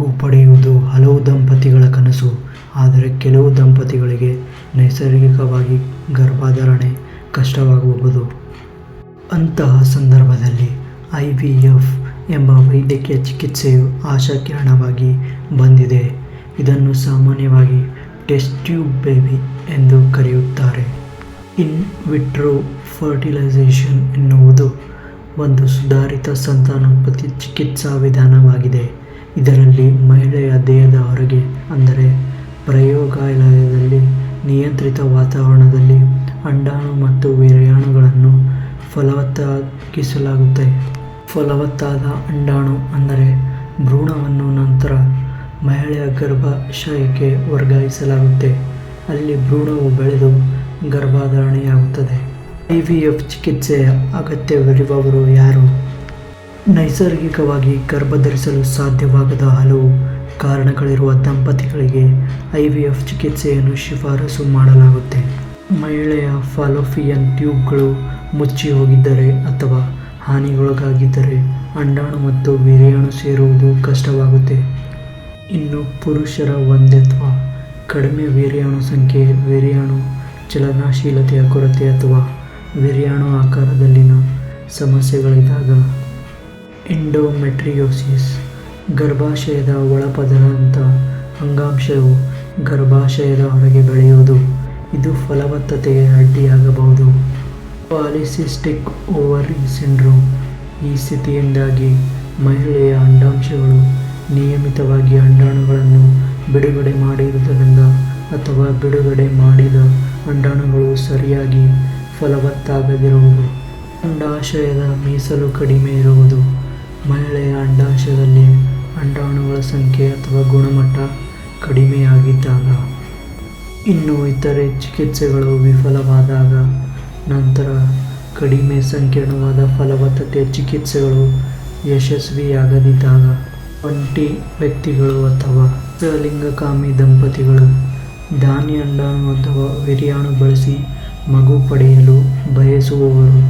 ಮಗು ಪಡೆಯುವುದು ಹಲವು ದಂಪತಿಗಳ ಕನಸು, ಆದರೆ ಕೆಲವು ದಂಪತಿಗಳಿಗೆ ನೈಸರ್ಗಿಕವಾಗಿ ಗರ್ಭಧಾರಣೆ ಕಷ್ಟವಾಗಬಹುದು ಅಂತಹ ಸಂದರ್ಭದಲ್ಲಿ ಐ ವಿ ಎಫ್ ಎಂಬ ವೈದ್ಯಕೀಯ ಚಿಕಿತ್ಸೆಯು ಆಶಾಕಿರಣವಾಗಿ ಬಂದಿದೆ. ಇದನ್ನು ಸಾಮಾನ್ಯವಾಗಿ ಟೆಸ್ಟ್ ಟ್ಯೂಬ್ ಬೇಬಿ ಎಂದು ಕರೆಯುತ್ತಾರೆ. ಇನ್ ವಿಟ್ರೋ ಫರ್ಟಿಲೈಸೇಷನ್ ಎನ್ನುವುದು ಒಂದು ಸುಧಾರಿತ ಸಂತಾನೋತ್ಪತ್ತಿ ಚಿಕಿತ್ಸಾ ವಿಧಾನವಾಗಿದೆ. ಇದರಲ್ಲಿ ಮಹಿಳೆಯ ದೇಹದ ಹೊರಗೆ, ಅಂದರೆ ಪ್ರಯೋಗಾಲಯದಲ್ಲಿ ನಿಯಂತ್ರಿತ ವಾತಾವರಣದಲ್ಲಿ ಅಂಡಾಣು ಮತ್ತು ವೀರ್ಯಾಣುಗಳನ್ನು ಫಲವತ್ತಾಗಿಸಲಾಗುತ್ತೆ. ಫಲವತ್ತಾದ ಅಂಡಾಣು ಅಂದರೆ ಭ್ರೂಣವನ್ನು ನಂತರ ಮಹಿಳೆಯ ಗರ್ಭಾಶಯಕ್ಕೆ ವರ್ಗಾಯಿಸಲಾಗುತ್ತೆ. ಅಲ್ಲಿ ಭ್ರೂಣವು ಬೆಳೆದು ಗರ್ಭಧಾರಣೆಯಾಗುತ್ತದೆ. ಐ ವಿ ಎಫ್ ಚಿಕಿತ್ಸೆಯ ಅಗತ್ಯವಿರುವವರು ಯಾರು? ನೈಸರ್ಗಿಕವಾಗಿ ಗರ್ಭಧರಿಸಲು ಸಾಧ್ಯವಾಗದ ಹಲವು ಕಾರಣಗಳಿರುವ ದಂಪತಿಗಳಿಗೆ ಐ ವಿ ಎಫ್ ಚಿಕಿತ್ಸೆಯನ್ನು ಶಿಫಾರಸು ಮಾಡಲಾಗುತ್ತೆ. ಮಹಿಳೆಯ ಫಾಲೋಫಿಯನ್ ಟ್ಯೂಬ್ಗಳು ಮುಚ್ಚಿ ಹೋಗಿದ್ದರೆ ಅಥವಾ ಹಾನಿಗೊಳಗಾಗಿದ್ದರೆ ಅಂಡಾಣು ಮತ್ತು ವೀರ್ಯಾಣು ಸೇರುವುದು ಕಷ್ಟವಾಗುತ್ತೆ. ಇನ್ನು ಪುರುಷರ ಒಂದೆತ್ವ, ಕಡಿಮೆ ವೀರ್ಯಾಣು ಸಂಖ್ಯೆ, ವೀರ್ಯಾಣು ಚಲನಶೀಲತೆಯ ಕೊರತೆ ಅಥವಾ ವೀರ್ಯಾಣು ಆಕಾರದಲ್ಲಿನ ಸಮಸ್ಯೆಗಳಿದ್ದಾಗ ಎಂಡೋಮೆಟ್ರಿಯೋಸಿಸ್, ಗರ್ಭಾಶಯದ ಒಳಪದರಂಥ ಅಂಗಾಂಶವು ಗರ್ಭಾಶಯದ ಹೊರಗೆ ಬೆಳೆಯುವುದು. ಇದು ಫಲವತ್ತತೆಗೆ ಅಡ್ಡಿಯಾಗಬಹುದು. ಪಾಲಿಸಿಸ್ಟಿಕ್ ಓವರಿ ಸಿಂಡ್ರೋಮ್ ಈ ಸ್ಥಿತಿಯಿಂದಾಗಿ ಮಹಿಳೆಯ ಅಂಡಾಂಶಗಳು ನಿಯಮಿತವಾಗಿ ಅಂಡಾಣುಗಳನ್ನು ಬಿಡುಗಡೆ ಮಾಡಿರುವುದರಿಂದ ಅಥವಾ ಬಿಡುಗಡೆ ಮಾಡಿದ ಅಂಡಾಣುಗಳು ಸರಿಯಾಗಿ ಫಲವತ್ತಾಗದಿರುವುದು. ಅಂಡಾಶಯದ ಮೀಸಲು ಕಡಿಮೆ ಇರುವುದು. ಮಹಿಳೆಯ ಅಂಡಾಶಯದಲ್ಲಿ ಅಂಡಾಣುಗಳ ಸಂಖ್ಯೆ ಅಥವಾ ಗುಣಮಟ್ಟ ಕಡಿಮೆಯಾಗಿದ್ದಾಗ, ಇನ್ನು ಇತರೆ ಚಿಕಿತ್ಸೆಗಳು ವಿಫಲವಾದಾಗ, ನಂತರ ಕಡಿಮೆ ಸಂಕೀರ್ಣವಾದ ಫಲವತ್ತತೆ ಚಿಕಿತ್ಸೆಗಳು ಯಶಸ್ವಿಯಾಗದಿದ್ದಾಗ, ಒಂಟಿ ವ್ಯಕ್ತಿಗಳು ಅಥವಾ ಲಿಂಗಕಾಮಿ ದಂಪತಿಗಳು ದಾನಿ ಅಂಡಾಣು ಅಥವಾ ವಿರಿಯಾಣು ಬಳಸಿ ಮಗು ಪಡೆಯಲು ಬಯಸುವವರು.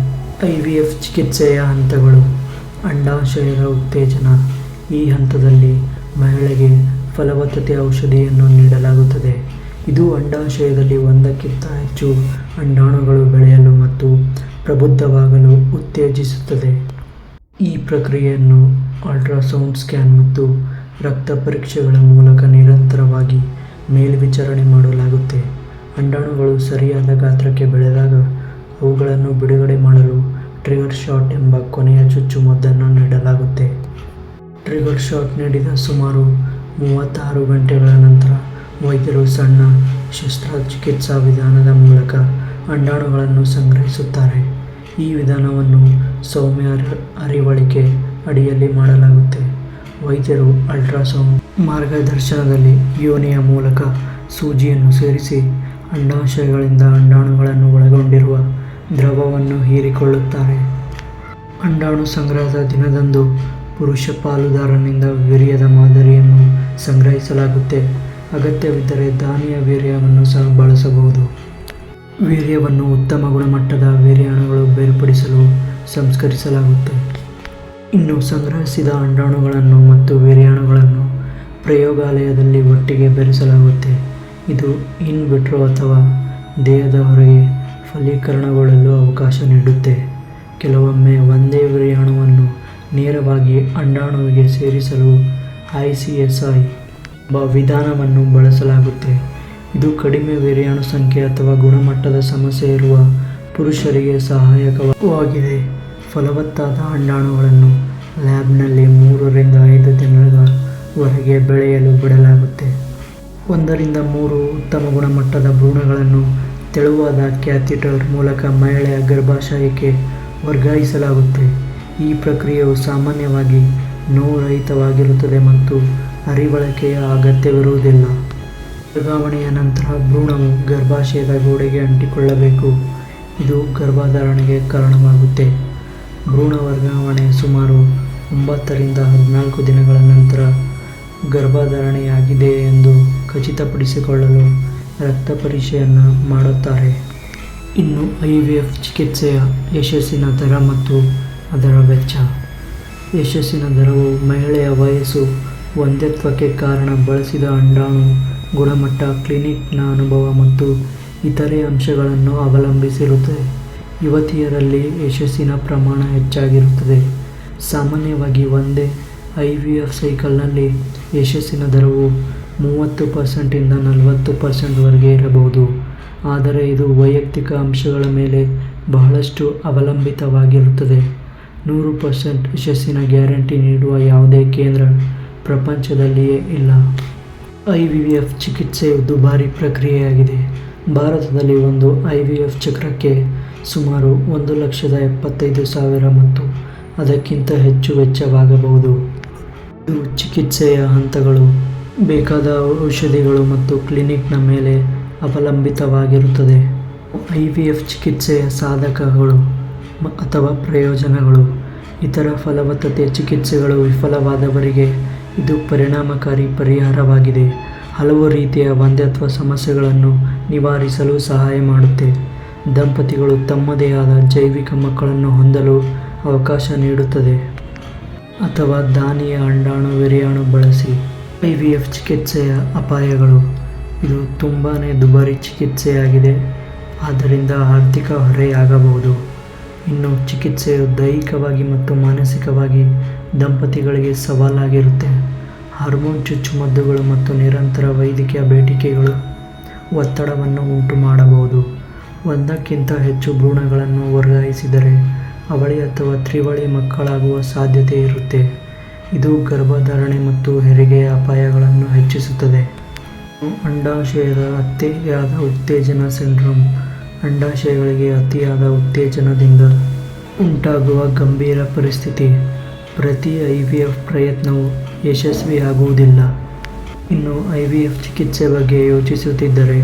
ಐ ವಿ ಎಫ್ ಚಿಕಿತ್ಸೆಯ ಹಂತಗಳು. ಅಂಡಾಶಯದ ಉತ್ತೇಜನ ಈ ಹಂತದಲ್ಲಿ ಮಹಿಳೆಗೆ ಫಲವತ್ತತೆ ಔಷಧಿಯನ್ನು ನೀಡಲಾಗುತ್ತದೆ. ಇದು ಅಂಡಾಶಯದಲ್ಲಿ ಒಂದಕ್ಕಿಂತ ಹೆಚ್ಚು ಅಂಡಾಣುಗಳು ಬೆಳೆಯಲು ಮತ್ತು ಪ್ರಬುದ್ಧವಾಗಲು ಉತ್ತೇಜಿಸುತ್ತದೆ. ಈ ಪ್ರಕ್ರಿಯೆಯನ್ನು ಅಲ್ಟ್ರಾಸೌಂಡ್ ಸ್ಕ್ಯಾನ್ ಮತ್ತು ರಕ್ತ ಪರೀಕ್ಷೆಗಳ ಮೂಲಕ ನಿರಂತರವಾಗಿ ಮೇಲ್ವಿಚಾರಣೆ ಮಾಡಲಾಗುತ್ತೆ. ಅಂಡಾಣುಗಳು ಸರಿಯಾದ ಗಾತ್ರಕ್ಕೆ ಬೆಳೆದಾಗ ಅವುಗಳನ್ನು ಬಿಡುಗಡೆ ಮಾಡಲು ಟ್ರಿಗರ್ ಶಾಟ್ ಎಂಬ ಕೊನೆಯ ಚುಚ್ಚುಮದ್ದನ್ನು ನೀಡಲಾಗುತ್ತೆ. ಟ್ರಿಗರ್ ಶಾಟ್ ನೀಡಿದ ಸುಮಾರು ಮೂವತ್ತಾರು ಗಂಟೆಗಳ ನಂತರ ವೈದ್ಯರು ಸಣ್ಣ ಶಸ್ತ್ರಚಿಕಿತ್ಸಾ ವಿಧಾನದ ಮೂಲಕ ಅಂಡಾಣುಗಳನ್ನು ಸಂಗ್ರಹಿಸುತ್ತಾರೆ. ಈ ವಿಧಾನವನ್ನು ಸೌಮ್ಯ ಅರಿ- ಅರಿವಳಿಕೆ ಅಡಿಯಲ್ಲಿ ಮಾಡಲಾಗುತ್ತೆ. ವೈದ್ಯರು ಅಲ್ಟ್ರಾಸೌಂಡ್ ಮಾರ್ಗದರ್ಶನದಲ್ಲಿ ಯೋನಿಯ ಮೂಲಕ ಸೂಜಿಯನ್ನು ಸೇರಿಸಿ ಅಂಡಾಶಯಗಳಿಂದ ಅಂಡಾಣುಗಳನ್ನು ಒಳಗೊಂಡಿರುವ ದ್ರವವನ್ನು ಹೀರಿಕೊಳ್ಳುತ್ತಾರೆ. ಅಂಡಾಣು ಸಂಗ್ರಹದ ದಿನದಂದು ಪುರುಷ ಪಾಲುದಾರನಿಂದ ವೀರ್ಯದ ಮಾದರಿಯನ್ನು ಸಂಗ್ರಹಿಸಲಾಗುತ್ತೆ. ಅಗತ್ಯವಿದ್ದರೆ ದಾನಿಯ ವೀರ್ಯವನ್ನು ಸಹ ಬಳಸಬಹುದು. ವೀರ್ಯವನ್ನು ಉತ್ತಮ ಗುಣಮಟ್ಟದ ವೀರ್ಯಾಣುಗಳು ಬೇರ್ಪಡಿಸಲು ಸಂಸ್ಕರಿಸಲಾಗುತ್ತೆ. ಇನ್ನು ಸಂಗ್ರಹಿಸಿದ ಅಂಡಾಣುಗಳನ್ನು ಮತ್ತು ವೀರ್ಯಾಣುಗಳನ್ನು ಪ್ರಯೋಗಾಲಯದಲ್ಲಿ ಒಟ್ಟಿಗೆ ಬೆರೆಸಲಾಗುತ್ತೆ. ಇದು ಇನ್ ವಿಟ್ರೋ ಅಥವಾ ದೇಹದ ಹೊರಗೆ ಫಲೀಕರಣಗೊಳ್ಳಲು ಅವಕಾಶ ನೀಡುತ್ತೆ. ಕೆಲವೊಮ್ಮೆ ಒಂದೇ ವಿರಿಯಾಣುವನ್ನು ನೇರವಾಗಿ ಅಂಡಾಣುವಿಗೆ ಸೇರಿಸಲು ಐ ಸಿ ಎಸ್ ಐ ಎಂಬ ವಿಧಾನವನ್ನು ಬಳಸಲಾಗುತ್ತೆ. ಇದು ಕಡಿಮೆ ವಿರಿಯಾಣು ಸಂಖ್ಯೆ ಅಥವಾ ಗುಣಮಟ್ಟದ ಸಮಸ್ಯೆ ಇರುವ ಪುರುಷರಿಗೆ ಸಹಾಯಕವಾಗಿದೆ. ಫಲವತ್ತಾದ ಅಂಡಾಣುಗಳನ್ನು ಲ್ಯಾಬ್ನಲ್ಲಿ ಮೂರರಿಂದ ಐದು ದಿನಗಳವರೆಗೆ ಬೆಳೆಯಲು ಬಿಡಲಾಗುತ್ತೆ. ಒಂದರಿಂದ ಮೂರು ಉತ್ತಮ ಗುಣಮಟ್ಟದ ಭ್ರೂಣಗಳನ್ನು ತೆಳುವಾದ ಕ್ಯಾಥಿಟರ್ ಮೂಲಕ ಮಹಿಳೆಯ ಗರ್ಭಾಶಯಕ್ಕೆ ವರ್ಗಾಯಿಸಲಾಗುತ್ತೆ. ಈ ಪ್ರಕ್ರಿಯೆಯು ಸಾಮಾನ್ಯವಾಗಿ ನೋವುರಹಿತವಾಗಿರುತ್ತದೆ ಮತ್ತು ಅರಿವಳಿಕೆಯ ಅಗತ್ಯವಿರುವುದಿಲ್ಲ. ವರ್ಗಾವಣೆಯ ನಂತರ ಭ್ರೂಣವು ಗರ್ಭಾಶಯದ ಗೋಡೆಗೆ ಅಂಟಿಕೊಳ್ಳಬೇಕು. ಇದು ಗರ್ಭಧಾರಣೆಗೆ ಕಾರಣವಾಗುತ್ತೆ. ಭ್ರೂಣ ವರ್ಗಾವಣೆ ಸುಮಾರು ಒಂಬತ್ತರಿಂದ ಹದಿನಾಲ್ಕು ದಿನಗಳ ನಂತರ ಗರ್ಭಧಾರಣೆಯಾಗಿದೆ ಎಂದು ಖಚಿತಪಡಿಸಿಕೊಳ್ಳಲು ರಕ್ತ ಪರೀಕ್ಷೆಯನ್ನು ಮಾಡುತ್ತಾರೆ. ಇನ್ನು ಐ ವಿ ಎಫ್ ಚಿಕಿತ್ಸೆಯ ಯಶಸ್ಸಿನ ದರ ಮತ್ತು ಅದರ ವೆಚ್ಚ. ಯಶಸ್ಸಿನ ದರವು ಮಹಿಳೆಯ ವಯಸ್ಸು ವಂದ್ಯತ್ವಕ್ಕೆ ಕಾರಣ ಬಳಸಿದ ಅಂಡಾಣು ಗುಣಮಟ್ಟ, ಕ್ಲಿನಿಕ್ನ ಅನುಭವ ಮತ್ತು ಇತರೆ ಅಂಶಗಳನ್ನು ಅವಲಂಬಿಸಿರುತ್ತದೆ ಯುವತಿಯರಲ್ಲಿ ಯಶಸ್ಸಿನ ಪ್ರಮಾಣ ಹೆಚ್ಚಾಗಿರುತ್ತದೆ. ಸಾಮಾನ್ಯವಾಗಿ ಒಂದೇ ಐ ವಿ ಎಫ್ ಸೈಕಲ್ನಲ್ಲಿ ಯಶಸ್ಸಿನ ದರವು ಮೂವತ್ತು ಪರ್ಸೆಂಟಿಂದ ನಲವತ್ತು ಪರ್ಸೆಂಟ್ವರೆಗೆ ಇರಬಹುದು. ಆದರೆ ಇದು ವೈಯಕ್ತಿಕ ಅಂಶಗಳ ಮೇಲೆ ಬಹಳಷ್ಟು ಅವಲಂಬಿತವಾಗಿರುತ್ತದೆ. ನೂರು ಪರ್ಸೆಂಟ್ ಯಶಸ್ಸಿನ ಗ್ಯಾರಂಟಿ ನೀಡುವ ಯಾವುದೇ ಕೇಂದ್ರ ಪ್ರಪಂಚದಲ್ಲಿಯೇ ಇಲ್ಲ. ಐ ವಿ ಎಫ್ ಚಿಕಿತ್ಸೆಯು ದುಬಾರಿ ಪ್ರಕ್ರಿಯೆಯಾಗಿದೆ. ಭಾರತದಲ್ಲಿ ಒಂದು ಐ ವಿ ಎಫ್ ಚಕ್ರಕ್ಕೆ ಸುಮಾರು ಒಂದು ಲಕ್ಷದ ಎಪ್ಪತ್ತೈದು ಸಾವಿರ ಮತ್ತು ಅದಕ್ಕಿಂತ ಹೆಚ್ಚು ವೆಚ್ಚವಾಗಬಹುದು. ಇದು ಚಿಕಿತ್ಸೆಯ ಹಂತಗಳು. ಬೇಕಾದ ಔಷಧಿಗಳು ಮತ್ತು ಕ್ಲಿನಿಕ್ನ ಮೇಲೆ ಅವಲಂಬಿತವಾಗಿರುತ್ತದೆ. ಐ ವಿ ಎಫ್ ಚಿಕಿತ್ಸೆಯ ಸಾಧಕಗಳು ಅಥವಾ ಪ್ರಯೋಜನಗಳು. ಇತರ ಫಲವತ್ತತೆ ಚಿಕಿತ್ಸೆಗಳು ವಿಫಲವಾದವರಿಗೆ ಇದು ಪರಿಣಾಮಕಾರಿ ಪರಿಹಾರವಾಗಿದೆ. ಹಲವು ರೀತಿಯ ವಂದ್ಯತ್ವ ಸಮಸ್ಯೆಗಳನ್ನು ನಿವಾರಿಸಲು ಸಹಾಯ ಮಾಡುತ್ತೆ. ದಂಪತಿಗಳು ತಮ್ಮದೇ ಆದ ಜೈವಿಕ ಮಕ್ಕಳನ್ನು ಹೊಂದಲು ಅವಕಾಶ ನೀಡುತ್ತದೆ. ಅಥವಾ ದಾನಿಯ ಅಂಡಾಣು, ವಿರಿಯಾಣು ಬಳಸಿ. ಐ ವಿ ಎಫ್ ಚಿಕಿತ್ಸೆಯ ಅಪಾಯಗಳು. ಇದು ತುಂಬಾ ದುಬಾರಿ ಚಿಕಿತ್ಸೆಯಾಗಿದೆ. ಆದ್ದರಿಂದ ಆರ್ಥಿಕ ಹೊರೆಯಾಗಬಹುದು. ಇನ್ನು ಚಿಕಿತ್ಸೆಯು ದೈಹಿಕವಾಗಿ ಮತ್ತು ಮಾನಸಿಕವಾಗಿ ದಂಪತಿಗಳಿಗೆ ಸವಾಲಾಗಿರುತ್ತೆ. ಹಾರ್ಮೋನ್ ಚುಚ್ಚುಮದ್ದುಗಳು ಮತ್ತು ನಿರಂತರ ವೈದ್ಯಕೀಯ ಬೇಡಿಕೆಗಳು ಒತ್ತಡವನ್ನು ಉಂಟು ಮಾಡಬಹುದು ಒಂದಕ್ಕಿಂತ ಹೆಚ್ಚು ಭ್ರೂಣಗಳನ್ನು ವರ್ಗಾಯಿಸಿದರೆ ಅವಳಿ ಅಥವಾ ತ್ರಿವಳಿ ಮಕ್ಕಳಾಗುವ ಸಾಧ್ಯತೆ ಇರುತ್ತೆ. ಇದು ಗರ್ಭಧಾರಣೆ ಮತ್ತು ಹೆರಿಗೆಯ ಅಪಾಯಗಳನ್ನು ಹೆಚ್ಚಿಸುತ್ತದೆ. ಅಂಡಾಶಯದ ಅತಿಯಾದ ಉತ್ತೇಜನ ಸಿಂಡ್ರೋಮ್ ಅಂಡಾಶಯಗಳಿಗೆ ಅತಿಯಾದ ಉತ್ತೇಜನದಿಂದ ಉಂಟಾಗುವ ಗಂಭೀರ ಪರಿಸ್ಥಿತಿ. ಪ್ರತಿ ಐ ವಿ ಎಫ್ ಪ್ರಯತ್ನವು ಯಶಸ್ವಿಯಾಗುವುದಿಲ್ಲ. ಇನ್ನು ಐ ವಿ ಎಫ್ ಚಿಕಿತ್ಸೆ ಬಗ್ಗೆ ಯೋಚಿಸುತ್ತಿದ್ದರೆ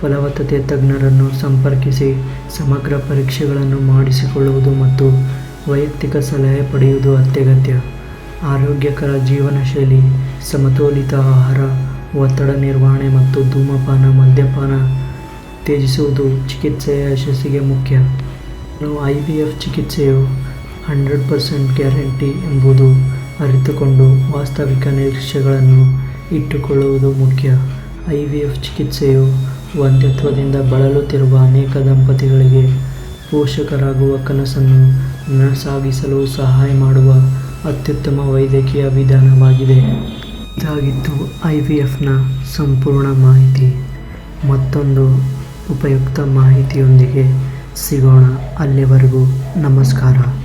ಫಲವತ್ತತೆ ತಜ್ಞರನ್ನು ಸಂಪರ್ಕಿಸಿ ಸಮಗ್ರ ಪರೀಕ್ಷೆಗಳನ್ನು ಮಾಡಿಸಿಕೊಳ್ಳುವುದು ಮತ್ತು ವೈಯಕ್ತಿಕ ಸಲಹೆ ಪಡೆಯುವುದು ಅತ್ಯಗತ್ಯ. ಆರೋಗ್ಯಕರ ಜೀವನ ಶೈಲಿ, ಸಮತೋಲಿತ ಆಹಾರ, ಒತ್ತಡ ನಿರ್ವಹಣೆ ಮತ್ತು ಧೂಮಪಾನ, ಮದ್ಯಪಾನ ತ್ಯಜಿಸುವುದು ಚಿಕಿತ್ಸೆಯ ಯಶಸ್ಸಿಗೆ ಮುಖ್ಯ. ಐ ವಿ ಎಫ್ ಚಿಕಿತ್ಸೆಯು ಹಂಡ್ರೆಡ್ ಪರ್ಸೆಂಟ್ ಗ್ಯಾರಂಟಿ ಎಂಬುದು ಅರಿತುಕೊಂಡು ವಾಸ್ತವಿಕ ನಿರೀಕ್ಷೆಗಳನ್ನು ಇಟ್ಟುಕೊಳ್ಳುವುದು ಮುಖ್ಯ. ಐ ವಿ ಎಫ್ ಚಿಕಿತ್ಸೆಯು ವಂದ್ಯತ್ವದಿಂದ ಬಳಲುತ್ತಿರುವ ಅನೇಕ ದಂಪತಿಗಳಿಗೆ ಪೋಷಕರಾಗುವ ಕನಸನ್ನು ನನಸಾಗಿಸಲು ಸಹಾಯ ಮಾಡುವ ಅತ್ಯುತ್ತಮ ವೈದ್ಯಕೀಯ ವಿಧಾನವಾಗಿದೆ. ಇದಾಗಿತ್ತು ಐ ವಿ ಎಫ್ನ ಸಂಪೂರ್ಣ ಮಾಹಿತಿ. ಮತ್ತೊಂದು ಉಪಯುಕ್ತ ಮಾಹಿತಿಯೊಂದಿಗೆ ಸಿಗೋಣ. ಅಲ್ಲಿವರೆಗೂ ನಮಸ್ಕಾರ.